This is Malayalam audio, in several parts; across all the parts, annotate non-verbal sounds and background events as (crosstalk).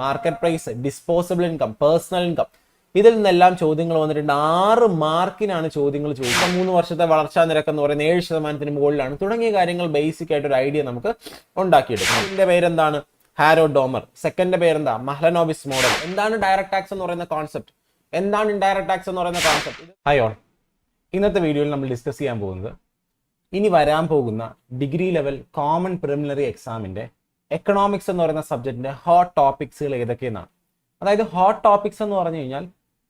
Market price disposable income personal income ഇതിൽ നിന്നെല്ലാം ചോദ്യങ്ങൾ വന്നിട്ടുണ്ട്. ആറ് മാർക്കിനാണ് ചോദ്യങ്ങൾ ചോദിച്ചത്. മൂന്ന് വർഷത്തെ വളർച്ചാ നിരക്ക് എന്ന് പറയുന്നത് ഏഴ് ശതമാനത്തിന് മുകളിലാണ്. തുടങ്ങിയ കാര്യങ്ങൾ ബേസിക് ആയിട്ട് ഒരു ഐഡിയ നമുക്ക് ഉണ്ടാക്കിയെടുക്കാം. ഇതിന്റെ പേരെന്താണ്? ഹാരോ ഡോമർ സെക്കൻഡ് പേരെന്താ? മഹലനോബിസ് മോഡൽ എന്താണ് ഡയറക്ട് ടാക്സ് എന്ന് പറയുന്ന കോൺസെപ്റ്റ് എന്താണ് ഇൻഡയറക്ട് ടാക്സ് എന്ന് പറയുന്ന കോൺസെപ്റ്റ് ഹൈ ഓൺ ഇന്നത്തെ വീഡിയോയിൽ നമ്മൾ ഡിസ്കസ് ചെയ്യാൻ പോകുന്നത് ഇനി വരാൻ പോകുന്ന ഡിഗ്രി ലെവൽ കോമൺ പ്രിലിമിനറി എക്സാമിന്റെ എക്കണോമിക്സ് എന്ന് പറയുന്ന സബ്ജക്റ്റിന്റെ ഹോട്ട് ടോപ്പിക്സുകൾ ഏതൊക്കെയെന്നാണ്. അതായത് ഹോട്ട് ടോപ്പിക്സ് എന്ന് പറഞ്ഞു കഴിഞ്ഞാൽ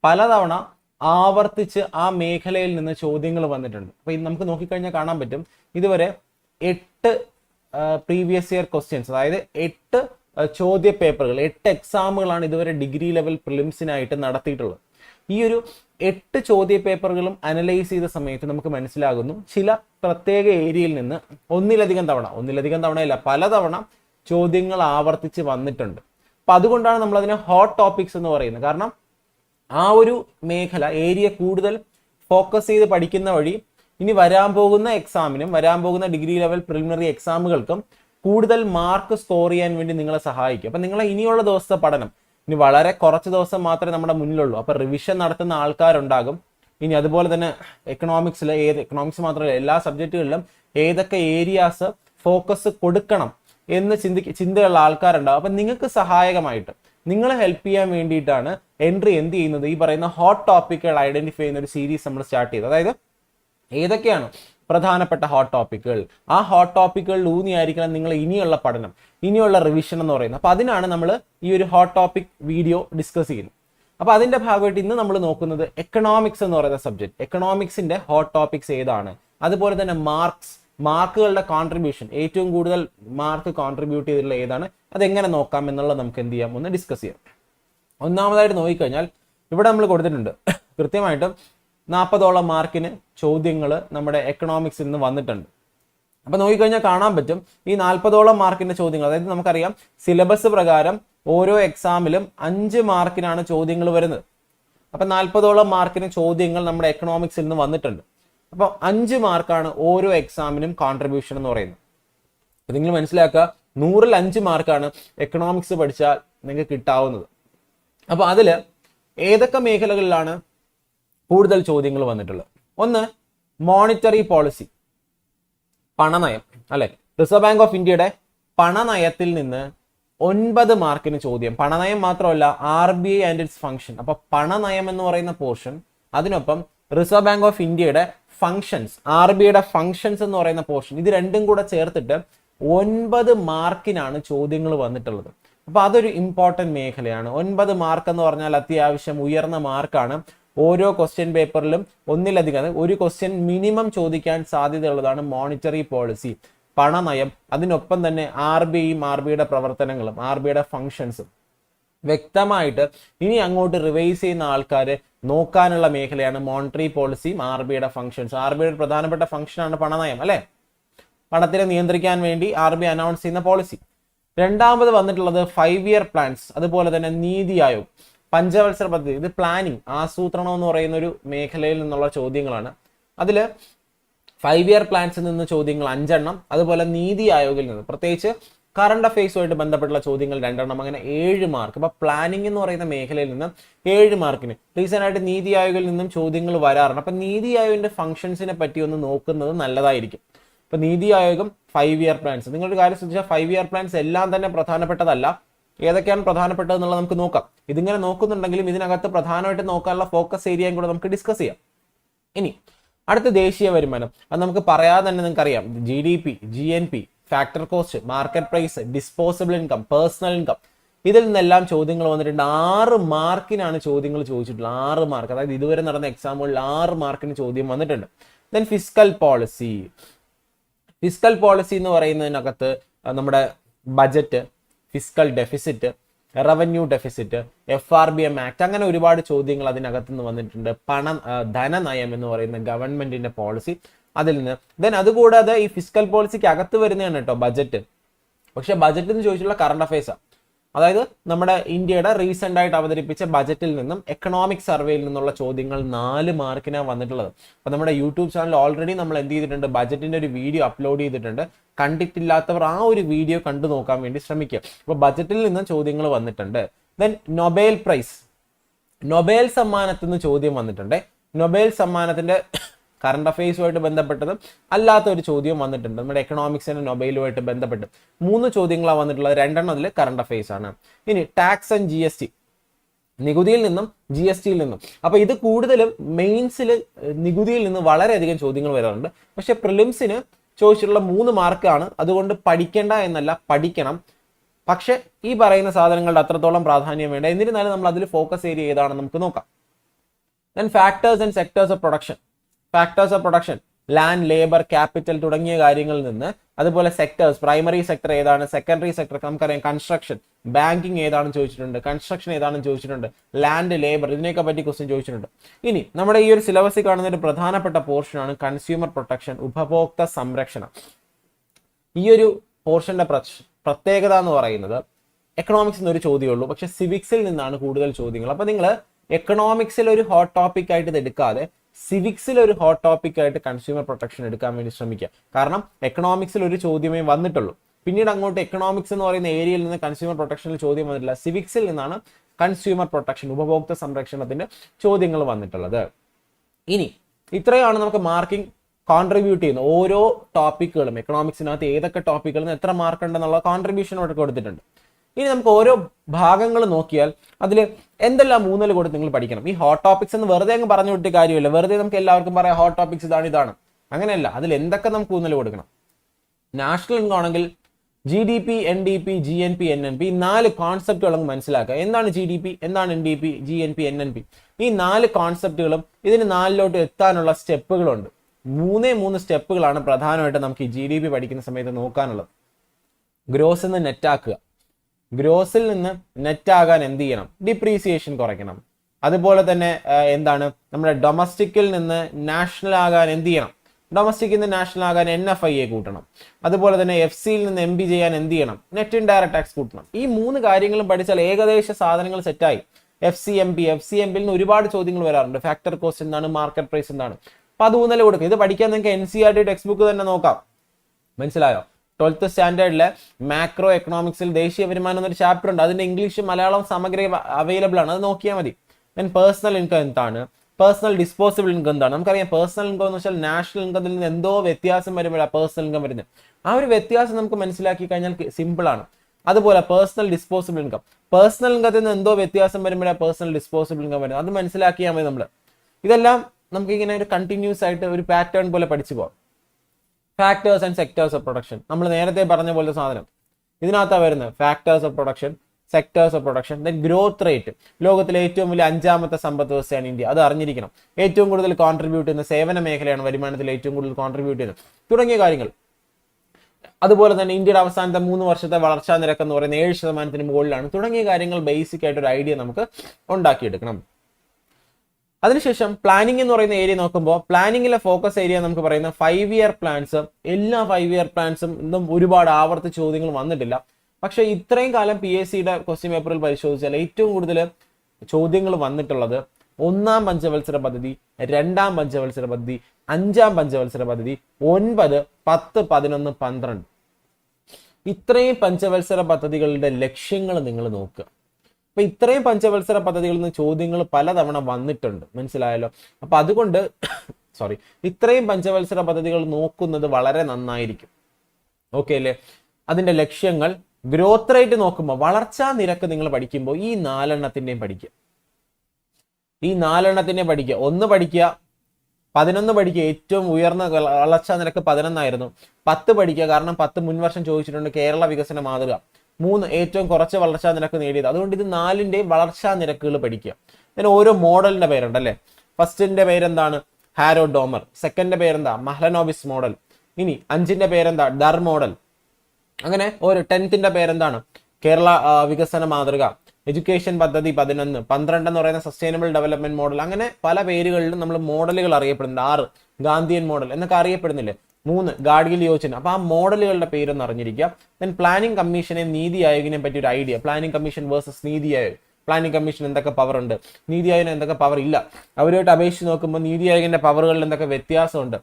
പലതവണ ആവർത്തിച്ച് ആ മേഖലയിൽ നിന്ന് ചോദ്യങ്ങൾ വന്നിട്ടുണ്ട്. അപ്പൊ ഇത് നമുക്ക് നോക്കിക്കഴിഞ്ഞാൽ കാണാൻ പറ്റും. ഇതുവരെ എട്ട് പ്രീവിയസ് ഇയർ ക്വസ്റ്റ്യൻസ് അതായത് എട്ട് ചോദ്യ പേപ്പറുകൾ എട്ട് എക്സാമുകളാണ് ഇതുവരെ ഡിഗ്രി ലെവൽ പ്രിലിംസിനായിട്ട് നടത്തിയിട്ടുള്ളത്. ഈ ഒരു എട്ട് ചോദ്യ പേപ്പറുകളും അനലൈസ് ചെയ്ത സമയത്ത് നമുക്ക് മനസ്സിലാകുന്നു ചില പ്രത്യേക ഏരിയയിൽ നിന്ന് ഒന്നിലധികം തവണ ഒന്നിലധികം തവണയല്ല പലതവണ ചോദ്യങ്ങൾ ആവർത്തിച്ച് വന്നിട്ടുണ്ട്. അപ്പൊ അതുകൊണ്ടാണ് നമ്മൾ അതിനെ ഹോട്ട് ടോപ്പിക്സ് എന്ന് പറയുന്നത്. കാരണം ആ ഒരു മേഖല ഏരിയ കൂടുതൽ ഫോക്കസ് ചെയ്ത് പഠിക്കുന്ന വഴി ഇനി വരാൻ പോകുന്ന എക്സാമിനും വരാൻ പോകുന്ന ഡിഗ്രി ലെവൽ പ്രിലിമിനറി എക്സാമുകൾക്കും കൂടുതൽ മാർക്ക് സ്കോർ ചെയ്യാൻ വേണ്ടി നിങ്ങളെ സഹായിക്കും. അപ്പൊ നിങ്ങളെ ഇനിയുള്ള ദിവസത്തെ പഠനം ഇനി വളരെ കുറച്ച് ദിവസം മാത്രമേ നമ്മുടെ മുന്നിലുള്ളൂ. അപ്പൊ റിവിഷൻ നടത്തുന്ന ആൾക്കാരുണ്ടാകും. ഇനി അതുപോലെ തന്നെ എക്കണോമിക്സിൽ ഏത് എക്കണോമിക്സ് മാത്രമല്ല എല്ലാ സബ്ജക്റ്റുകളിലും ഏതൊക്കെ ഏരിയാസ് ഫോക്കസ് കൊടുക്കണം എന്ന് ചിന്തി ചിന്തയുള്ള ആൾക്കാരുണ്ടാവും. അപ്പൊ നിങ്ങൾക്ക് സഹായകമായിട്ട് നിങ്ങളെ ഹെൽപ്പ് ചെയ്യാൻ വേണ്ടിയിട്ടാണ് എൻട്രി എന്ത് ചെയ്യുന്നത്? ഈ പറയുന്ന ഹോട്ട് ടോപ്പിക്കുകൾ ഐഡന്റിഫൈ ചെയ്യുന്ന ഒരു സീരീസ് നമ്മൾ സ്റ്റാർട്ട് ചെയ്തത്. അതായത് ഏതൊക്കെയാണ് പ്രധാനപ്പെട്ട ഹോട്ട് ടോപ്പിക്കുകൾ ആ ഹോട്ട് ടോപ്പിക്കുകളിൽ ഊന്നിയായിരിക്കണം നിങ്ങൾ ഇനിയുള്ള പഠനം ഇനിയുള്ള റിവിഷൻ എന്ന് പറയുന്നത്. അപ്പൊ അതിനാണ് നമ്മൾ ഈ ഒരു ഹോട്ട് ടോപ്പിക് വീഡിയോ ഡിസ്കസ് ചെയ്യുന്നത്. അപ്പൊ അതിന്റെ ഭാഗമായിട്ട് ഇന്ന് നമ്മൾ നോക്കുന്നത് എക്കണോമിക്സ് എന്ന് പറയുന്ന സബ്ജക്ട് എക്കണോമിക്സിന്റെ ഹോട്ട് ടോപ്പിക്സ് ഏതാണ്? അതുപോലെ തന്നെ മാർക്സ് മാർക്കുകളുടെ കോൺട്രിബ്യൂഷൻ ഏറ്റവും കൂടുതൽ മാർക്ക് കോൺട്രിബ്യൂട്ട് ചെയ്തിട്ടുള്ള ഏതാണ്? അതെങ്ങനെ നോക്കാം എന്നുള്ളത് നമുക്ക് എന്ത് ചെയ്യാം? ഒന്ന് ഡിസ്കസ് ചെയ്യാം. ഒന്നാമതായിട്ട് നോക്കിക്കഴിഞ്ഞാൽ ഇവിടെ നമ്മൾ കൊടുത്തിട്ടുണ്ട്. കൃത്യമായിട്ടും നാൽപ്പതോളം മാർക്കിന് ചോദ്യങ്ങൾ നമ്മുടെ എക്കണോമിക്സിൽ നിന്ന് വന്നിട്ടുണ്ട്. അപ്പൊ നോക്കിക്കഴിഞ്ഞാൽ കാണാൻ പറ്റും ഈ നാൽപ്പതോളം മാർക്കിന്റെ ചോദ്യങ്ങൾ അതായത് നമുക്കറിയാം സിലബസ് പ്രകാരം ഓരോ എക്സാമിലും അഞ്ച് മാർക്കിനാണ് ചോദ്യങ്ങൾ വരുന്നത്. അപ്പൊ നാൽപ്പതോളം മാർക്കിന് ചോദ്യങ്ങൾ നമ്മുടെ എക്കണോമിക്സിൽ നിന്ന് വന്നിട്ടുണ്ട്. അപ്പൊ അഞ്ച് മാർക്കാണ് ഓരോ എക്സാമിനും കോൺട്രിബ്യൂഷൻ എന്ന് പറയുന്നത്. അപ്പൊ നിങ്ങൾ മനസ്സിലാക്കുക നൂറിൽ അഞ്ച് മാർക്കാണ് എക്കണോമിക്സ് പഠിച്ചാൽ നിങ്ങൾക്ക് കിട്ടാവുന്നത്. അപ്പോൾ അതിൽ ഏതൊക്കെ മേഖലകളിലാണ് കൂടുതൽ ചോദ്യങ്ങൾ വന്നിട്ടുള്ളത്? ഒന്ന് മോണിറ്ററി പോളിസി പണനയം അല്ലെ? റിസർവ് ബാങ്ക് ഓഫ് ഇന്ത്യയുടെ പണനയത്തിൽ നിന്ന് ഒൻപത് മാർക്കിന് ചോദ്യം. പണനയം മാത്രമല്ല R B I and its function അപ്പൊ പണനയം എന്ന് പറയുന്ന പോർഷൻ അതിനൊപ്പം റിസർവ് ബാങ്ക് ഓഫ് ഇന്ത്യയുടെ ഫങ്ഷൻസ് ആർ ബി ഐയുടെ ഫങ്ഷൻസ് എന്ന് പറയുന്ന പോർഷൻ ഇത് രണ്ടും കൂടെ ചേർത്തിട്ട് ഒൻപത് മാർക്കിനാണ് ചോദ്യങ്ങൾ വന്നിട്ടുള്ളത്. അപ്പൊ അതൊരു ഇമ്പോർട്ടന്റ് മേഖലയാണ്. ഒൻപത് മാർക്ക് എന്ന് പറഞ്ഞാൽ അത്യാവശ്യം ഉയർന്ന മാർക്കാണ്. ഓരോ ക്വസ്റ്റ്യൻ പേപ്പറിലും ഒന്നിലധികം ഒരു ക്വസ്റ്റ്യൻ മിനിമം ചോദിക്കാൻ സാധ്യതയുള്ളതാണ് മോണിറ്ററി പോളിസി പണനയം. അതിനൊപ്പം തന്നെ ആർ ബി ഐയും ആർ ബിയുടെ പ്രവർത്തനങ്ങളും ആർ ബിയുടെ ഫങ്ഷൻസും വ്യക്തമായിട്ട് ഇനി അങ്ങോട്ട് റിവൈസ് ചെയ്യുന്ന ആൾക്കാർ നോക്കാനുള്ള മേഖലയാണ് മോണിറ്ററി പോളിസിയും ആർ ബിയുടെ ഫംഗ്ഷൻസ് ആർ ബിയുടെ പ്രധാനപ്പെട്ട ഫംഗ്ഷനാണ് പണനയം അല്ലെ? പണത്തിനെ നിയന്ത്രിക്കാൻ വേണ്ടി ആർ ബി അനൗൺസ് ചെയ്യുന്ന പോളിസി രണ്ടാമത് വന്നിട്ടുള്ളത് ഫൈവ് ഇയർ പ്ലാൻസ് അതുപോലെ തന്നെ നീതി ആയോഗ്. പഞ്ചവത്സര പദ്ധതി ഇത് പ്ലാനിങ് ആസൂത്രണം എന്ന് പറയുന്ന ഒരു മേഖലയിൽ നിന്നുള്ള ചോദ്യങ്ങളാണ്. അതിൽ ഫൈവ് ഇയർ പ്ലാൻസിൽ നിന്ന് ചോദ്യങ്ങൾ അഞ്ചെണ്ണം അതുപോലെ നീതി ആയോഗിൽ നിന്ന്. പ്രത്യേകിച്ച് കറണ്ട് അഫയേഴ്സുമായിട്ട് ബന്ധപ്പെട്ടുള്ള ചോദ്യങ്ങൾ രണ്ടെണ്ണം അങ്ങനെ ഏഴ് മാർക്ക് അപ്പൊ പ്ലാനിംഗ് എന്ന് പറയുന്ന മേഖലയിൽ നിന്ന് ഏഴ് മാർക്കിന് റീസെന്റ് ആയിട്ട് നീതി ആയോഗിൽ നിന്നും ചോദ്യങ്ങൾ വരാറുണ്ട്. അപ്പൊ നീതി ആയോഗിന്റെ ഫംഗ്ഷൻസിനെ പറ്റി ഒന്ന് നോക്കുന്നത് നല്ലതായിരിക്കും. ഇപ്പൊ നീതി ആയോഗം ഫൈവ് ഇയർ പ്ലാൻസ് നിങ്ങളൊരു കാര്യം ശ്രദ്ധിച്ചാൽ ഫൈവ് ഇയർ പ്ലാൻസ് എല്ലാം തന്നെ പ്രധാനപ്പെട്ടതല്ല. ഏതൊക്കെയാണ് പ്രധാനപ്പെട്ടത് എന്നുള്ളത് നമുക്ക് നോക്കാം. ഇതിങ്ങനെ നോക്കുന്നുണ്ടെങ്കിലും ഇതിനകത്ത് പ്രധാനമായിട്ട് നോക്കാനുള്ള ഫോക്കസ് ഏരിയയും കൂടെ നമുക്ക് ഡിസ്കസ് ചെയ്യാം. ഇനി അടുത്ത ദേശീയ വരുമാനം. അത് നമുക്ക് പറയാതെ തന്നെ നിങ്ങൾക്ക് അറിയാം G D P G N P factor cost market price disposable income personal income ഇതിൽ നിന്നെല്ലാം ചോദ്യങ്ങൾ വന്നിട്ടുണ്ട്. ആറ് മാർക്കിനാണ് ചോദ്യങ്ങൾ ചോദിച്ചിട്ടുള്ളത്. ആറ് മാർക്ക്. അതായത് ഇതുവരെ നടന്ന എക്സാമുകളിൽ ആറ് മാർക്കിന് ചോദ്യം വന്നിട്ടുണ്ട്. Then fiscal policy fiscal policy എന്ന് പറയുന്നതിനകത്ത് നമ്മുടെ budget fiscal deficit revenue deficit F R B M act അങ്ങനെ ഒരുപാട് ചോദ്യങ്ങൾ അതിനകത്ത് നിന്ന് വന്നിട്ടുണ്ട്. പണം ധനനയം എന്ന് പറയുന്ന ഗവൺമെന്റിന്റെ പോളിസി അതിൽ നിന്ന്. ദെൻ അതുകൂടാതെ ഈ ഫിസിക്കൽ പോളിസിക്ക് അകത്ത് വരുന്നതാണ് കേട്ടോ ബജറ്റ് പക്ഷെ ബജറ്റ് എന്ന് ചോദിച്ചിട്ടുള്ള കറണ്ട് അഫയേഴ്സാണ് അതായത് നമ്മുടെ ഇന്ത്യയുടെ റീസെന്റ് ആയിട്ട് അവതരിപ്പിച്ച ബജറ്റിൽ നിന്നും എക്കണോമിക് സർവേയിൽ നിന്നുള്ള ചോദ്യങ്ങൾ നാല് മാർക്കിനാണ് വന്നിട്ടുള്ളത്. അപ്പൊ നമ്മുടെ യൂട്യൂബ് ചാനൽ ഓൾറെഡി നമ്മൾ എന്ത് ചെയ്തിട്ടുണ്ട്? ബജറ്റിന്റെ ഒരു വീഡിയോ അപ്ലോഡ് ചെയ്തിട്ടുണ്ട്. കണ്ടിട്ടില്ലാത്തവർ ആ ഒരു വീഡിയോ കണ്ടു നോക്കാൻ വേണ്ടി ശ്രമിക്കുക. അപ്പൊ ബജറ്റിൽ നിന്ന് ചോദ്യങ്ങൾ വന്നിട്ടുണ്ട്. ദെൻ നൊബേൽ പ്രൈസ് നൊബേൽ സമ്മാനത്തിൽ നിന്ന് ചോദ്യം വന്നിട്ടുണ്ട്. നൊബേൽ സമ്മാനത്തിന്റെ കറണ്ട് അഫയേഴ്സുമായിട്ട് ബന്ധപ്പെട്ടതും അല്ലാത്ത ഒരു ചോദ്യം വന്നിട്ടുണ്ട്. നമ്മുടെ എക്കണോമിക്സിന്റെ നൊബൈലുമായിട്ട് ബന്ധപ്പെട്ട് മൂന്ന് ചോദ്യങ്ങളാണ് വന്നിട്ടുള്ളത്. രണ്ടെണ്ണം അതിൽ കറണ്ട് അഫയേഴ്സ് ആണ്. ഇനി tax and G S T നികുതിയിൽ നിന്നും ജി എസ് ടിയിൽ നിന്നും. അപ്പൊ ഇത് കൂടുതലും മെയിൻസിൽ നികുതിയിൽ നിന്ന് വളരെയധികം ചോദ്യങ്ങൾ വരാറുണ്ട്. പക്ഷെ പ്രിലിംസിന് ചോദിച്ചിട്ടുള്ള മൂന്ന് മാർക്കാണ് അതുകൊണ്ട് പഠിക്കേണ്ട എന്നല്ല പഠിക്കണം. പക്ഷെ ഈ പറയുന്ന സാധനങ്ങളുടെ അത്രത്തോളം പ്രാധാന്യം വേണ്ട. എന്നിരുന്നാലും നമ്മൾ അതിൽ ഫോക്കസ് ഏരിയ ഏതാണെന്ന് നമുക്ക് നോക്കാം. Then factors and sectors of production factors of production land labour capital തുടങ്ങിയ കാര്യങ്ങളിൽ നിന്ന് അതുപോലെ സെക്ടേഴ്സ് പ്രൈമറി സെക്ടർ ഏതാണ് സെക്കൻഡറി സെക്ടർ നമുക്കറിയാം കൺസ്ട്രക്ഷൻ ബാങ്കിങ് ഏതാണെന്ന് ചോദിച്ചിട്ടുണ്ട് കൺസ്ട്രക്ഷൻ ഏതാണെന്ന് ചോദിച്ചിട്ടുണ്ട് ലാൻഡ് ലേബർ ഇതിനെയൊക്കെ പറ്റി ക്വസ്റ്റ്യൻ ചോദിച്ചിട്ടുണ്ട്. ഇനി നമ്മുടെ ഈ ഒരു സിലബസിൽ കാണുന്ന ഒരു പ്രധാനപ്പെട്ട പോർഷനാണ് കൺസ്യൂമർ പ്രൊട്ടക്ഷൻ ഉപഭോക്ത സംരക്ഷണം. ഈ ഒരു പോർഷന്റെ പ്രത്യേകത എന്ന് പറയുന്നത് എക്കണോമിക്സ് എന്നൊരു ചോദ്യമേ ഉള്ളൂ. പക്ഷെ സിവിക്സിൽ നിന്നാണ് കൂടുതൽ ചോദ്യങ്ങൾ. അപ്പൊ നിങ്ങൾ എക്കണോമിക്സിൽ ഒരു ഹോട്ട് ടോപ്പിക് ആയിട്ട് ഇത് എടുക്കാതെ സിവിക്സിൽ ഒരു ഹോട്ട് ടോപ്പിക് ആയിട്ട് കൺസ്യൂമർ പ്രൊട്ടക്ഷൻ എടുക്കാൻ വേണ്ടി ശ്രമിക്കുക. കാരണം എക്കണോമിക്സിൽ ഒരു ചോദ്യമേ വന്നിട്ടുള്ളൂ. പിന്നീട് അങ്ങോട്ട് എക്കണോമിക്സ് എന്ന് പറയുന്ന ഏരിയയിൽ നിന്ന് കൺസ്യൂമർ പ്രൊട്ടക്ഷനിൽ ചോദ്യം വന്നിട്ടില്ല. സിവിക്സിൽ നിന്നാണ് കൺസ്യൂമർ പ്രൊട്ടക്ഷൻ ഉപഭോക്തൃ സംരക്ഷണത്തിന്റെ ചോദ്യങ്ങൾ വന്നിട്ടുള്ളത്. ഇനി ഇത്രയാണ് നമുക്ക് മാർക്കിംഗ് കോൺട്രിബ്യൂട്ട് ചെയ്യുന്ന ഓരോ ടോപ്പിക്കുകളും എക്കണോമിക്സിനകത്ത് ഏതൊക്കെ ടോപ്പിക്കുകളും എത്ര മാർക്ക് ഉണ്ടെന്നുള്ള കോൺട്രിബ്യൂഷൻ അവിടെ കൊടുത്തിട്ടുണ്ട്. ഇനി നമുക്ക് ഓരോ ഭാഗങ്ങൾ നോക്കിയാൽ അതിൽ എന്തെല്ലാം മൂന്നൽ കൂടെ നിങ്ങൾ പഠിക്കണം. ഈ ഹോട്ട് ടോപ്പിക്സ് എന്ന് വെറുതെ അങ്ങ് പറഞ്ഞു വിട്ട് കാര്യമില്ല. വെറുതെ നമുക്ക് എല്ലാവർക്കും പറയാം ഹോട്ട് ടോപ്പിക്സ് ഇതാണ് ഇതാണ്. അങ്ങനെയല്ല അതിൽ എന്തൊക്കെ നമുക്ക് ഊന്നൽ കൊടുക്കണം? നാഷണൽ ഇൻകം ആണെങ്കിൽ G D P N D P G N P N N P നാല് കോൺസെപ്റ്റുകൾ നമുക്ക് മനസ്സിലാക്കുക. എന്താണ് ജി ഡി പി എന്താണ് N D P G N P N N P ഈ നാല് കോൺസെപ്റ്റുകളും ഇതിന് നാലിലോട്ട് എത്താനുള്ള സ്റ്റെപ്പുകളുണ്ട്. മൂന്നേ മൂന്ന് സ്റ്റെപ്പുകളാണ് പ്രധാനമായിട്ട് നമുക്ക് ഈ ജി ഡി പി പഠിക്കുന്ന സമയത്ത് നോക്കാനുള്ളത്. ഗ്രോസ് നിന്ന് നെറ്റ് ആക്കുക. ഗ്രോസിൽ നിന്ന് നെറ്റ് ആകാൻ എന്ത് ചെയ്യണം? ഡിപ്രീസിയേഷൻ കുറയ്ക്കണം. അതുപോലെ തന്നെ എന്താണ്? നമ്മുടെ ഡൊമസ്റ്റിക്കിൽ നിന്ന് നാഷണൽ ആകാൻ എന്ത് ചെയ്യണം? ഡൊമസ്റ്റിക്കിൽ നിന്ന് നാഷണൽ ആകാൻ എൻ എഫ് ഐ എ കൂട്ടണം. അതുപോലെ തന്നെ എഫ് സിയിൽ നിന്ന് എം ബി ചെയ്യാൻ എന്ത് ചെയ്യണം? നെറ്റ് ഇൻഡയറക്ട് ടാക്സ് കൂട്ടണം. ഈ മൂന്ന് കാര്യങ്ങളും പഠിച്ചാൽ ഏകദേശ സാധനങ്ങൾ സെറ്റായി F C M P F C M പിയിൽ നിന്ന് ഒരുപാട് ചോദ്യങ്ങൾ വരാറുണ്ട്. ഫാക്ടർ കോസ്റ്റ് എന്താണ്? മാർക്കറ്റ് പ്രൈസ് എന്താണ്? അപ്പൊ അത് ഊന്നൽ കൊടുക്കും. ഇത് പഠിക്കാൻ നിങ്ങൾക്ക് N C R T text book തന്നെ നോക്കാം. മനസ്സിലായോ? ട്വൽത്ത് സ്റ്റാൻഡേർഡിലെ മാക്രോ എക്കണോമിക്സിൽ ദേശീയ വരുമാനം എന്നൊരു ചാപ്റ്റർ ഉണ്ട്. അതിന്റെ ഇംഗ്ലീഷ് മലയാളം സമഗ്ര അവൈലബിൾ ആണ്. അത് നോക്കിയാൽ മതി. ദെൻ പേഴ്സണൽ ഇൻകം എന്താണ്? പേഴ്സണൽ ഡിസ്പോസിബിൾ ഇൻകം എന്താണ്? നമുക്കറിയാം പേഴ്സണൽ ഇൻകം എന്ന് വെച്ചാൽ നാഷണൽ ഇൻകത്തിൽ നിന്ന് എന്തോ വ്യത്യാസം വരുമ്പോഴാണ് പേഴ്സണൽ ഇൻകം വരുന്നത്. ആ ഒരു വ്യത്യാസം നമുക്ക് മനസ്സിലാക്കി കഴിഞ്ഞാൽ സിമ്പിൾ ആണ്. അതുപോലെ പേഴ്സണൽ ഡിസ്പോസിബിൾ ഇൻകം പേഴ്സണൽ ഇൻകത്തിൽ നിന്ന് എന്തോ വ്യത്യാസം വരുമ്പോഴാണ് പേഴ്സണൽ ഡിസ്പോസിബിൾ ഇൻകം വരുന്നത്. അത് മനസ്സിലാക്കിയാൽ മതി നമ്മൾ ഇതെല്ലാം നമുക്കിങ്ങനെ ഒരു കണ്ടിന്യൂസ് ആയിട്ട് ഒരു പാറ്റേൺ പോലെ പഠിച്ചു പോകാം factors and sectors of production നമ്മൾ നേരത്തെ പറഞ്ഞ പോലെ സാധനം. ഇതിനകത്താണ് വരുന്നത്. Factors of production sectors of production then growth rate ലോകത്തിലെ ഏറ്റവും വലിയ അഞ്ചാമത്തെ സമ്പദ് വ്യവസ്ഥയാണ് ഇന്ത്യ. അത് അറിഞ്ഞിരിക്കണം. ഏറ്റവും കൂടുതൽ കോൺട്രിബ്യൂട്ട് ചെയ്യുന്ന സേവന മേഖലയാണ് വരുമാനത്തിൽ ഏറ്റവും കൂടുതൽ കോൺട്രിബ്യൂട്ട് ചെയ്യുന്നത്. തുടങ്ങിയ കാര്യങ്ങൾ. അതുപോലെ തന്നെ ഇന്ത്യയുടെ അവസാനത്തെ മൂന്ന് വർഷത്തെ വളർച്ചാ നിരക്ക് എന്ന് പറയുന്നത് ഏഴ് ശതമാനത്തിന് മുകളിലാണ്. തുടങ്ങിയ കാര്യങ്ങൾ ബേസിക് ആയിട്ട് ഒരു ഐഡിയ നമുക്ക് ഉണ്ടാക്കിയെടുക്കണം. അതിനുശേഷം പ്ലാനിംഗ് എന്ന് പറയുന്ന ഏരിയ നോക്കുമ്പോൾ പ്ലാനിങ്ങിലെ ഫോക്കസ് ഏരിയ നമുക്ക് പറയുന്ന ഫൈവ് ഇയർ പ്ലാൻസ് എല്ലാ ഫൈവ് ഇയർ പ്ലാൻസും ഇന്നും ഒരുപാട് ആവർത്തി ചോദ്യങ്ങൾ വന്നിട്ടില്ല. പക്ഷെ ഇത്രയും കാലം പി എസ് സിയുടെ ക്വസ്റ്റ്യൻ പേപ്പറിൽ പരിശോധിച്ചാൽ ഏറ്റവും കൂടുതൽ ചോദ്യങ്ങൾ വന്നിട്ടുള്ളത് ഒന്നാം പഞ്ചവത്സര പദ്ധതി രണ്ടാം പഞ്ചവത്സര പദ്ധതി അഞ്ചാം പഞ്ചവത്സര പദ്ധതി ഒൻപത് പത്ത് പതിനൊന്ന് പന്ത്രണ്ട്. ഇത്രയും പഞ്ചവത്സര പദ്ധതികളുടെ ലക്ഷ്യങ്ങൾ നിങ്ങൾ നോക്കുക. അപ്പൊ ഇത്രയും പഞ്ചവത്സര പദ്ധതികളിൽ നിന്ന് ചോദ്യങ്ങൾ പലതവണ വന്നിട്ടുണ്ട്. മനസ്സിലായല്ലോ? അപ്പൊ അതുകൊണ്ട് (coughs) സോറി ഇത്രയും പഞ്ചവത്സര പദ്ധതികൾ നോക്കുന്നത് വളരെ നന്നായിരിക്കും. ഓക്കെ അല്ലേ? അതിന്റെ ലക്ഷ്യങ്ങൾ ഗ്രോത്ത് റേറ്റ് നോക്കുമ്പോൾ വളർച്ചാ നിരക്ക് നിങ്ങൾ പഠിക്കുമ്പോൾ ഈ നാലെണ്ണത്തിന്റെയും പഠിക്കുക. ഈ നാലെണ്ണത്തിന്റെയും പഠിക്കുക. ഒന്ന് പഠിക്കുക പതിനൊന്ന് പഠിക്കുക. ഏറ്റവും ഉയർന്ന വളർച്ചാ നിരക്ക് പതിനൊന്നായിരുന്നു. പത്ത് പഠിക്കുക കാരണം പത്ത് മുൻവർഷം ചോദിച്ചിട്ടുണ്ട് കേരള വികസന മാതൃക. മൂന്ന് ഏറ്റവും കുറച്ച് വളർച്ചാ നിരക്ക് നേടിയത്. അതുകൊണ്ട് ഇത് നാലിന്റെ വളർച്ചാ നിരക്കുകൾ പഠിക്കുക. ഇതിന് ഓരോ മോഡലിന്റെ പേരുണ്ട് അല്ലേ ഫസ്റ്റിന്റെ പേരെന്താണ്? ഹാരോ ഡോമർ സെക്കൻഡിന്റെ പേരെന്താ? മഹ്ലനോബിസ് മോഡൽ. ഇനി അഞ്ചിന്റെ പേരെന്താ? ഡർ മോഡൽ. അങ്ങനെ ഒരു ടെൻത്തിന്റെ പേരെന്താണ്? കേരള വികസന മാതൃക എഡ്യൂക്കേഷൻ പദ്ധതി പതിനൊന്ന് പന്ത്രണ്ട് എന്ന് പറയുന്ന സസ്റ്റൈനബിൾ ഡെവലപ്മെന്റ് മോഡൽ. അങ്ങനെ പല പേരുകളിലും നമ്മൾ മോഡലുകൾ അറിയപ്പെടുന്നുണ്ട്. ആറ് ഗാന്ധിയൻ മോഡൽ എന്നൊക്കെ അറിയപ്പെടുന്നില്ലേ? മൂന്ന് ഗാഡ്ഗിൽ യോജന അപ്പൊ ആ മോഡലുകളുടെ പേരൊന്ന് അറിഞ്ഞിരിക്കുക. ദെൻ പ്ലാനിംഗ് കമ്മീഷനെ നീതി ആയോഗിനെ പറ്റി ഒരു idea planning commission versus NITI Aayog. Planning commission എന്തൊക്കെ പവർ ഉണ്ട്? നീതി ആയോഗിന് എന്തൊക്കെ പവർ ഇല്ല. അവരുമായിട്ട് അപേക്ഷിച്ച് നോക്കുമ്പോൾ നീതി ആയോഗിന്റെ പവറുകളിൽ എന്തൊക്കെ വ്യത്യാസമുണ്ട്?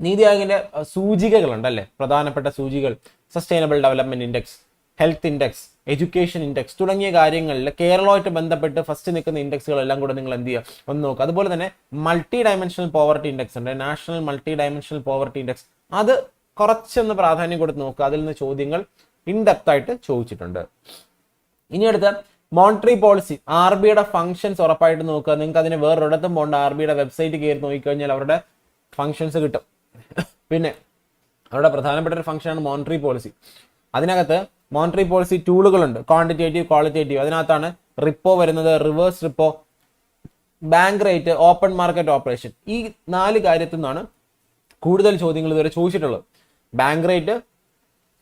നീതി ആയോഗിന്റെ സൂചികകളുണ്ട് അല്ലേ? പ്രധാനപ്പെട്ട സൂചികൾ. Sustainable development index health index education index തുടങ്ങിയ കാര്യങ്ങളിൽ കേരളമായിട്ട് ബന്ധപ്പെട്ട് ഫസ്റ്റ് നിൽക്കുന്ന ഇൻഡെക്സുകളെല്ലാം കൂടെ നിങ്ങൾ എന്ത് ചെയ്യുക? ഒന്ന് നോക്കുക അതുപോലെ തന്നെ മൾട്ടി ഡയമെൻഷണൽ പോവർട്ടി ഇൻഡെക്സ് ഉണ്ട്. National multi dimensional poverty index അത് കുറച്ചൊന്ന് പ്രാധാന്യം കൊടുത്ത് നോക്കുക. അതിൽ നിന്ന് ചോദ്യങ്ങൾ ഇൻഡെപ്ത് ആയിട്ട് ചോദിച്ചിട്ടുണ്ട്. ഇനി അടുത്ത മോണിറ്ററി പോളിസി ആർ ബിയുടെ ഫംഗ്ഷൻസ് ഉറപ്പായിട്ട് നോക്കുക. നിങ്ങൾക്ക് അതിന് വേറൊരിടത്തും പോകേണ്ട ആർ ബിയുടെ വെബ്സൈറ്റ് കയറി നോക്കിക്കഴിഞ്ഞാൽ അവരുടെ ഫംഗ്ഷൻസ് കിട്ടും. പിന്നെ അവരുടെ പ്രധാനപ്പെട്ട ഒരു ഫംഗ്ഷനാണ് മോണിറ്ററി പോളിസി അതിനകത്ത് മോണിറ്ററി പോളിസി ടൂളുകളുണ്ട് ക്വാണ്ടിറ്റേറ്റീവ് ക്വാളിറ്റേറ്റീവ് അതിനകത്താണ് റിപ്പോ വരുന്നത് reverse repo bank rate open market operation ഈ നാല് കാര്യത്തിൽ നിന്നാണ് കൂടുതൽ ചോദ്യങ്ങൾ ഇതുവരെ ചോദിച്ചിട്ടുള്ളത്. Bank rate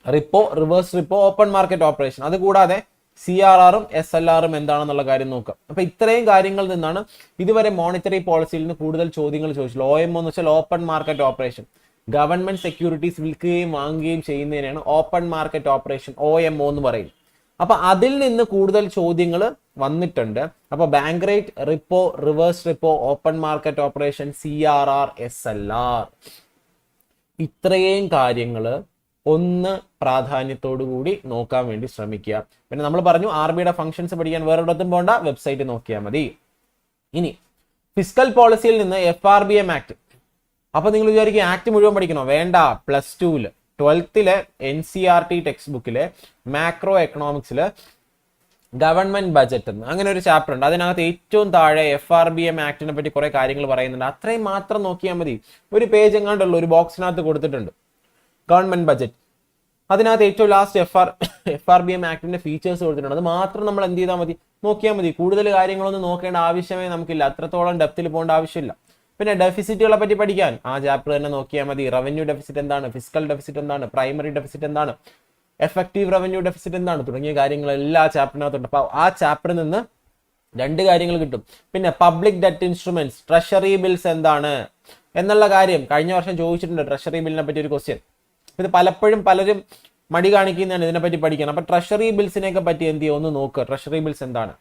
repo reverse repo open market operation അതുകൂടാതെ സി ആർ ആറും എസ് എൽ ആറും എന്താണെന്നുള്ള കാര്യം നോക്കാം. അപ്പൊ ഇത്രയും കാര്യങ്ങളിൽ നിന്നാണ് ഇതുവരെ മോണിറ്ററി പോളിസിയിൽ നിന്ന് കൂടുതൽ ചോദ്യങ്ങൾ ചോദിച്ചത് ഒ എം എന്ന് വെച്ചാൽ open market operation government securities വിൽക്കുകയും വാങ്ങുകയും ചെയ്യുന്നതിനാണ് open market operation O M O എന്ന് പറയും അപ്പൊ അതിൽ നിന്ന് കൂടുതൽ ചോദ്യങ്ങൾ വന്നിട്ടുണ്ട്. അപ്പൊ bank rate repo reverse repo open market operation C R R S L R ഇത്രയും കാര്യങ്ങൾ ഒന്ന് പ്രാധാന്യത്തോടു കൂടി നോക്കാൻ വേണ്ടി ശ്രമിക്കുക. പിന്നെ നമ്മൾ പറഞ്ഞു ആർ ബിയുടെ ഫംഗ്ഷൻസ് പഠിക്കാൻ വേറൊരിടത്തും പോണ്ട വെബ്സൈറ്റ് നോക്കിയാൽ മതി. ഇനി ഫിസിക്കൽ പോളിസിയിൽ നിന്ന് F R B M act അപ്പൊ നിങ്ങൾ വിചാരിക്കും ആക്ട് മുഴുവൻ പഠിക്കണോ? വേണ്ട. പ്ലസ് ടുവിൽ ട്വൽത്തിലെ N C R T text ബുക്കിലെ മാക്രോ എക്കണോമിക്സിൽ ഗവൺമെന്റ് ബജറ്റ് എന്ന് അങ്ങനെ ഒരു ചാപ്റ്റർ ഉണ്ട്. അതിനകത്ത് ഏറ്റവും താഴെ എഫ് ആർ ബി എം ആക്ടിനെ പറ്റി കുറെ കാര്യങ്ങൾ പറയുന്നുണ്ട്. അത്രയും മാത്രം നോക്കിയാൽ മതി. ഒരു പേജ് എങ്ങാണ്ടുള്ള ഒരു ബോക്സിനകത്ത് കൊടുത്തിട്ടുണ്ട്. ഗവൺമെന്റ് ബജറ്റ് അതിനകത്ത് ഏറ്റവും last F R F R B M ആക്ടിന്റെ features കൊടുത്തിട്ടുണ്ട്. അത് മാത്രം നമ്മൾ എന്ത് ചെയ്താൽ മതി? നോക്കിയാൽ മതി. കൂടുതൽ കാര്യങ്ങളൊന്നും നോക്കേണ്ട ആവശ്യമേ നമുക്കില്ല. അത്രത്തോളം ഡെപ്തിൽ പോകേണ്ട ആവശ്യമില്ല. പിന്നെ ഡെഫിസിറ്റുകളെ പറ്റി പഠിക്കാൻ. ആ ചാപ്റ്റർ തന്നെ നോക്കിയാൽ മതി. റവന്യൂ ഡെഫിസിറ്റ് എന്താണ്? ഫിസിക്കൽ ഡെഫിസിറ്റ് എന്താണ്? പ്രൈമറി ഡെഫിസിറ്റ് എന്താണ്? എഫക്റ്റീവ് റവന്യൂ ഡെഫിസിറ്റ് എന്താണ്? തുടങ്ങിയ കാര്യങ്ങൾ എല്ലാ ചാപ്റ്ററിനകത്തുണ്ട് അപ്പൊ ആ ചാപ്റ്ററിൽ നിന്ന് രണ്ട് കാര്യങ്ങൾ കിട്ടും. പിന്നെ public debt instruments treasury bills എന്താണ്? എന്നുള്ള കാര്യം കഴിഞ്ഞ വർഷം ചോദിച്ചിട്ടുണ്ട് ട്രഷറി ബില്ലിനെ പറ്റി ഒരു ക്വസ്റ്റ്യൻ ഇത് പലപ്പോഴും പലരും മടി കാണിക്കുന്നതാണ് ഇതിനെപ്പറ്റി പഠിക്കണം അപ്പൊ ട്രഷറി ബിൽസിനെയൊക്കെ പറ്റി എന്ത് ചെയ്യുക? ഒന്ന് നോക്കുക ട്രഷറി ബിൽസ് എന്താണ്?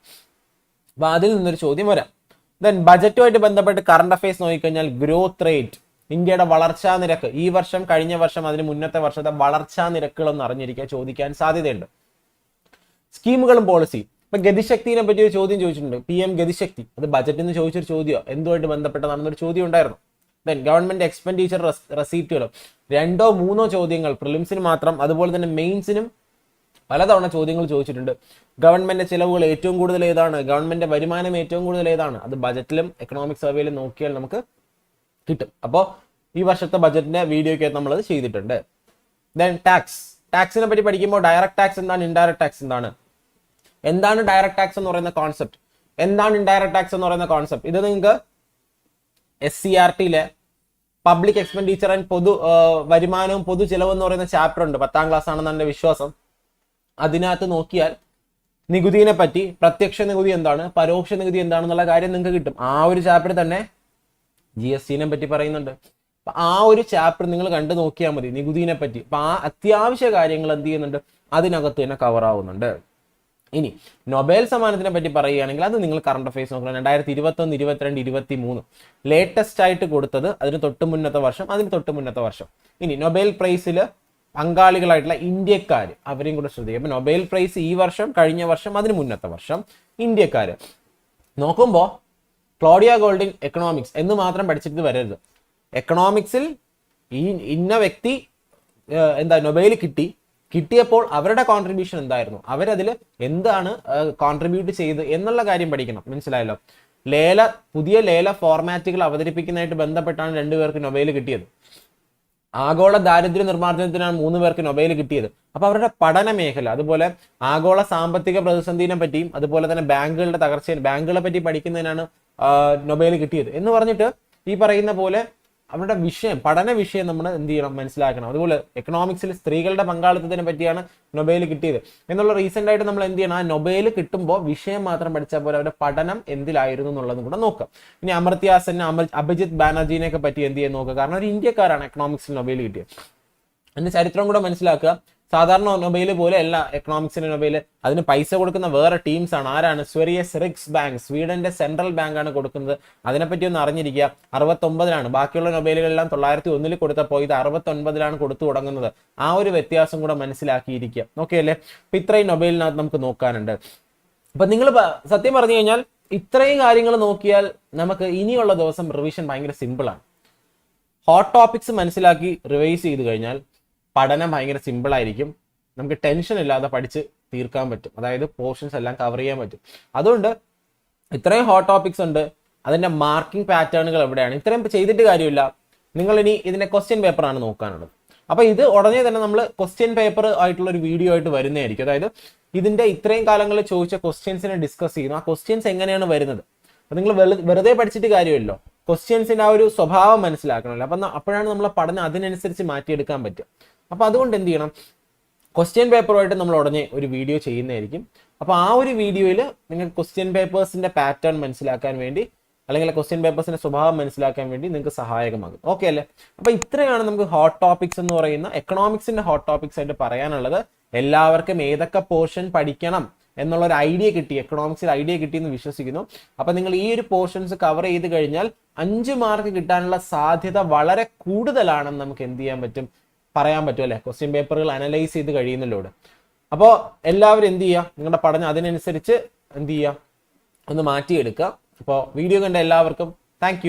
അപ്പൊ അതിൽ നിന്നൊരു ചോദ്യം വരാം. ദെൻ ബജറ്റുമായിട്ട് ബന്ധപ്പെട്ട് കറണ്ട് അഫയേഴ്സ് നോക്കിക്കഴിഞ്ഞാൽ ഗ്രോത്ത് റേറ്റ് ഇന്ത്യയുടെ വളർച്ചാ നിരക്ക്. ഈ വർഷം കഴിഞ്ഞ വർഷം അതിന് മുന്നത്തെ വർഷത്തെ വളർച്ചാ നിരക്കുകളൊന്നും അറിഞ്ഞിരിക്കുക ചോദിക്കാൻ സാധ്യതയുണ്ട്. സ്കീമുകളും പോളിസി ഇപ്പൊ ഗതിശക്തിനെ പറ്റി ഒരു ചോദ്യം ചോദിച്ചിട്ടുണ്ട്. P M Gatishakti. അത് ബജറ്റിൽ നിന്ന് ചോദിച്ചൊരു ചോദ്യമോ. എന്തുമായിട്ട് ബന്ധപ്പെട്ടതാണെന്നൊരു ചോദ്യം ഉണ്ടായിരുന്നു ദെൻ ഗവൺമെന്റ് എക്സ്പെൻഡിച്ചർ റെസീപ്റ്റുകളും രണ്ടോ മൂന്നോ ചോദ്യങ്ങൾ. പ്രിലിംസിന് മാത്രം അതുപോലെ തന്നെ മെയിൻസിനും പലതവണ ചോദ്യങ്ങൾ ചോദിച്ചിട്ടുണ്ട്. ഗവൺമെന്റ് ചിലവുകൾ ഏറ്റവും കൂടുതൽ ഏതാണ്? ഗവൺമെന്റ് വരുമാനം ഏറ്റവും കൂടുതൽ ഏതാണ്? അത് ബജറ്റിലും എക്കണോമിക് സർവേയിലും നോക്കിയാൽ നമുക്ക് കിട്ടും. അപ്പോൾ ഈ വർഷത്തെ ബജറ്റിന്റെ വീഡിയോയ്ക്ക് നമ്മൾ അത് ചെയ്തിട്ടുണ്ട്. ദെൻ ടാക്സ് ടാക്സിനെ പറ്റി പഠിക്കുമ്പോൾ ഡയറക്ട് ടാക്സ് എന്താണ്? ഇൻഡയറക്ട് ടാക്സ് എന്താണ്? എന്താണ് ഡയറക്ട് ടാക്സ് എന്ന് പറയുന്ന കോൺസെപ്റ്റ് എന്താണ് ഇൻഡയറക്ട് ടാക്സ് എന്ന് പറയുന്ന കോൺസെപ്റ്റ് ഇത് നിങ്ങൾക്ക് എസ് സി ആർ ടിയിലെ പബ്ലിക് എക്സ്പെൻഡിച്ചർ ആൻഡ് പൊതു വരുമാനവും പൊതു ചെലവും എന്ന് പറയുന്ന ചാപ്റ്റർ ഉണ്ട്. പത്താം ക്ലാസ് ആണെന്നാണ് എന്റെ വിശ്വാസം. അതിനകത്ത് നോക്കിയാൽ നികുതിയെ പറ്റി പ്രത്യക്ഷ നികുതി എന്താണ് പരോക്ഷ നികുതി എന്താണെന്നുള്ള കാര്യം നിങ്ങൾക്ക് കിട്ടും. ആ ഒരു ചാപ്റ്റർ തന്നെ ജി എസ് ടിനെ പറ്റി പറയുന്നുണ്ട്. അപ്പൊ ആ ഒരു ചാപ്റ്റർ നിങ്ങൾ കണ്ടു നോക്കിയാൽ മതി നികുതിനെ പറ്റി. അപ്പൊ ആ അത്യാവശ്യ കാര്യങ്ങൾ എന്ത് ചെയ്യുന്നുണ്ട് അതിനകത്ത് തന്നെ കവർ ആവുന്നുണ്ട്. ഇനി നൊബേൽ സമ്മാനത്തിനെ പറ്റി പറയുകയാണെങ്കിൽ അത് നിങ്ങൾ കറണ്ട് അഫയേഴ്സ് നോക്കണം. രണ്ടായിരത്തി ഇരുപത്തി ഒന്ന് ഇരുപത്തിരണ്ട് ഇരുപത്തി മൂന്ന് ലേറ്റസ്റ്റ് ആയിട്ട് കൊടുത്തത് അതിന് തൊട്ട് മുന്നത്തെ വർഷം അതിന് തൊട്ട് മുന്നത്തെ വർഷം. ഇനി നൊബേൽ പ്രൈസിൽ പങ്കാളികളായിട്ടുള്ള ഇന്ത്യക്കാർ അവരെയും കൂടെ ശ്രദ്ധിക്കുക. അപ്പൊ നൊബേൽ പ്രൈസ് ഈ വർഷം കഴിഞ്ഞ വർഷം അതിന് മുന്നത്തെ വർഷം ഇന്ത്യക്കാർ നോക്കുമ്പോൾ ക്ലോഡിയ ഗോൾഡിൻ എക്കണോമിക്സ് എന്ന് മാത്രം പഠിച്ചിട്ട് വരരുത്. എക്കണോമിക്സിൽ ഈ ഇന്ന വ്യക്തി എന്താ നൊബേൽ കിട്ടി. കിട്ടിയപ്പോൾ അവരുടെ കോൺട്രിബ്യൂഷൻ എന്തായിരുന്നു? അവരതിൽ എന്താണ് കോൺട്രിബ്യൂട്ട് ചെയ്ത് എന്നുള്ള കാര്യം പഠിക്കണം. മനസ്സിലായല്ലോ? ലേല പുതിയ ലേല ഫോർമാറ്റുകൾ അവതരിപ്പിക്കുന്നതായിട്ട് ബന്ധപ്പെട്ടാണ് രണ്ടുപേർക്ക് നൊബേൽ കിട്ടിയത്. ആഗോള ദാരിദ്ര്യ നിർമ്മാർജനത്തിനാണ് മൂന്ന് പേർക്ക് നൊബൈൽ കിട്ടിയത്. അപ്പൊ അവരുടെ പഠന മേഖല അതുപോലെ ആഗോള സാമ്പത്തിക പ്രതിസന്ധിനെ പറ്റിയും അതുപോലെ തന്നെ ബാങ്കുകളുടെ തകർച്ചയെ ബാങ്കുകളെ പറ്റി പഠിക്കുന്നതിനാണ് നൊബേൽ കിട്ടിയത്. എന്ന് പറഞ്ഞിട്ട് ഈ പറയുന്ന പോലെ അവരുടെ വിഷയം പഠന വിഷയം നമ്മൾ എന്ത് ചെയ്യണം മനസ്സിലാക്കണം. അതുപോലെ എക്കണോമിക്സിൽ സ്ത്രീകളുടെ പങ്കാളിത്തത്തിനെ പറ്റിയാണ് നൊബേൽ കിട്ടിയത്. എന്നുള്ള റീസെന്റ് ആയിട്ട് നമ്മൾ എന്ത് ചെയ്യണം? ആ നൊബേൽ കിട്ടുമ്പോൾ വിഷയം മാത്രം പഠിച്ചാൽ പോലെ അവരുടെ പഠനം എന്തിലായിരുന്നു എന്നുള്ളതും കൂടെ നോക്കാം. ഇനി അമർത്യാസന് അമർ അഭിജിത്ത് ബാനർജീനെ പറ്റി എന്ത് ചെയ്യാൻ നോക്കുക? കാരണം ഒരു ഇന്ത്യക്കാരാണ് എക്കണോമിക്സിൽ നൊബേൽ കിട്ടിയത്. അതിന്റെ ചരിത്രം കൂടെ മനസ്സിലാക്കുക. സാധാരണ നൊബൈൽ പോലെ അല്ല എക്കണോമിക്സിന്റെ നൊബൈൽ അതിന് പൈസ കൊടുക്കുന്ന വേറെ ടീംസ് ആണ്. ആരാണ്? സ്വരിയ റിക്സ് ബാങ്ക് സ്വീഡന്റെ സെൻട്രൽ ബാങ്ക് ആണ് കൊടുക്കുന്നത്. അതിനെപ്പറ്റി ഒന്ന് അറിഞ്ഞിരിക്കുക. അറുപത്തൊമ്പതിലാണ്. ബാക്കിയുള്ള നൊബൈലുകളെല്ലാം തൊള്ളായിരത്തി ഒന്നിൽ കൊടുത്തപ്പോൾ ഇത് അറുപത്തൊൻപതിലാണ് കൊടുത്തു തുടങ്ങുന്നത്. ആ ഒരു വ്യത്യാസം കൂടെ മനസ്സിലാക്കിയിരിക്കുക. ഓക്കെ അല്ലേ? അപ്പൊ ഇത്രയും നൊബൈലിനകത്ത് നമുക്ക് നോക്കാനുണ്ട്. അപ്പൊ നിങ്ങൾ സത്യം പറഞ്ഞു കഴിഞ്ഞാൽ ഇത്രയും കാര്യങ്ങൾ നോക്കിയാൽ നമുക്ക് ഇനിയുള്ള ദിവസം റിവിഷൻ ഭയങ്കര സിമ്പിളാണ് ഹോട്ട് ടോപ്പിക്സ് മനസ്സിലാക്കി റിവൈസ് ചെയ്ത് കഴിഞ്ഞാൽ പഠനം ഭയങ്കര സിമ്പിൾ ആയിരിക്കും. നമുക്ക് ടെൻഷൻ ഇല്ലാതെ പഠിച്ച് തീർക്കാൻ പറ്റും. അതായത് പോർഷൻസ് എല്ലാം കവർ ചെയ്യാൻ പറ്റും. അതുകൊണ്ട് ഇത്രയും ഹോട്ട് ടോപ്പിക്സ് ഉണ്ട്. അതിന്റെ മാർക്കിംഗ് പാറ്റേണുകൾ എവിടെയാണ്? ഇത്രയും ചെയ്തിട്ട് കാര്യമില്ല. നിങ്ങൾ ഇനി ഇതിന്റെ ക്വസ്റ്റ്യൻ പേപ്പറാണ് നോക്കാനുള്ളത്. അപ്പോൾ ഇത് ഉടനെ തന്നെ നമ്മൾ ക്വസ്റ്റ്യൻ പേപ്പർ ആയിട്ടുള്ള ഒരു വീഡിയോ ആയിട്ട് വരുന്നതായിരിക്കും. അതായത് ഇതിന്റെ ഇത്രയും കാലങ്ങളിൽ ചോദിച്ച ക്വസ്റ്റ്യൻസിനെ ഡിസ്കസ് ചെയ്യുന്നു. ആ ക്വസ്റ്റ്യൻസ് എങ്ങനെയാണ് വരുന്നത്? അപ്പം നിങ്ങൾ വെറുതെ പഠിച്ചിട്ട് കാര്യമല്ലോ ക്വസ്റ്റ്യൻസിന്റെ ആ ഒരു സ്വഭാവം മനസ്സിലാക്കണമല്ലോ. അപ്പം അപ്പോഴാണ് നമ്മളെ പഠനം അതിനനുസരിച്ച് മാറ്റിയെടുക്കാൻ പറ്റുക. അപ്പൊ അതുകൊണ്ട് എന്ത് ചെയ്യണം? ക്വസ്റ്റ്യൻ പേപ്പറുമായിട്ട് നമ്മൾ ഉടനെ ഒരു വീഡിയോ ചെയ്യുന്നതായിരിക്കും. അപ്പോൾ ആ ഒരു വീഡിയോയിൽ നിങ്ങൾ ക്വസ്റ്റ്യൻ പേപ്പേഴ്സിന്റെ പാറ്റേൺ മനസ്സിലാക്കാൻ വേണ്ടി അല്ലെങ്കിൽ ക്വസ്റ്റ്യൻ പേപ്പേഴ്സിന്റെ സ്വഭാവം മനസ്സിലാക്കാൻ വേണ്ടി നിങ്ങൾക്ക് സഹായകമാകും. ഓക്കെ അല്ലേ? അപ്പോൾ ഇത്രയാണ് നമുക്ക് ഹോട്ട് ടോപ്പിക്സ് എന്ന് പറയുന്ന എക്കണോമിക്സിന്റെ ഹോട്ട് ടോപ്പിക്സ് ആയിട്ട് പറയാനുള്ളത്. എല്ലാവർക്കും ഏതൊക്കെ പോർഷൻ പഠിക്കണം എന്നുള്ള ഒരു ഐഡിയ കിട്ടി എക്കണോമിക്സിൽ ഐഡിയ കിട്ടി എന്ന് വിശ്വസിക്കുന്നു. അപ്പൊ നിങ്ങൾ ഈ ഒരു പോർഷൻസ് കവർ ചെയ്ത് കഴിഞ്ഞാൽ അഞ്ച് മാർക്ക് കിട്ടാനുള്ള സാധ്യത വളരെ കൂടുതലാണെന്ന് നമുക്ക് എന്ത് ചെയ്യാൻ പറ്റും? പറയാൻ പറ്റും അല്ലെ? ക്വസ്റ്റ്യൻ പേപ്പറുകൾ അനലൈസ് ചെയ്ത് കഴിയുന്നല്ലോട് അപ്പോൾ എല്ലാവരും എന്ത് ചെയ്യുക? നിങ്ങളുടെ പഠനം അതിനനുസരിച്ച് എന്ത് ചെയ്യുക? ഒന്ന് മാറ്റിയെടുക്കുക. അപ്പോൾ വീഡിയോ കണ്ട എല്ലാവർക്കും താങ്ക്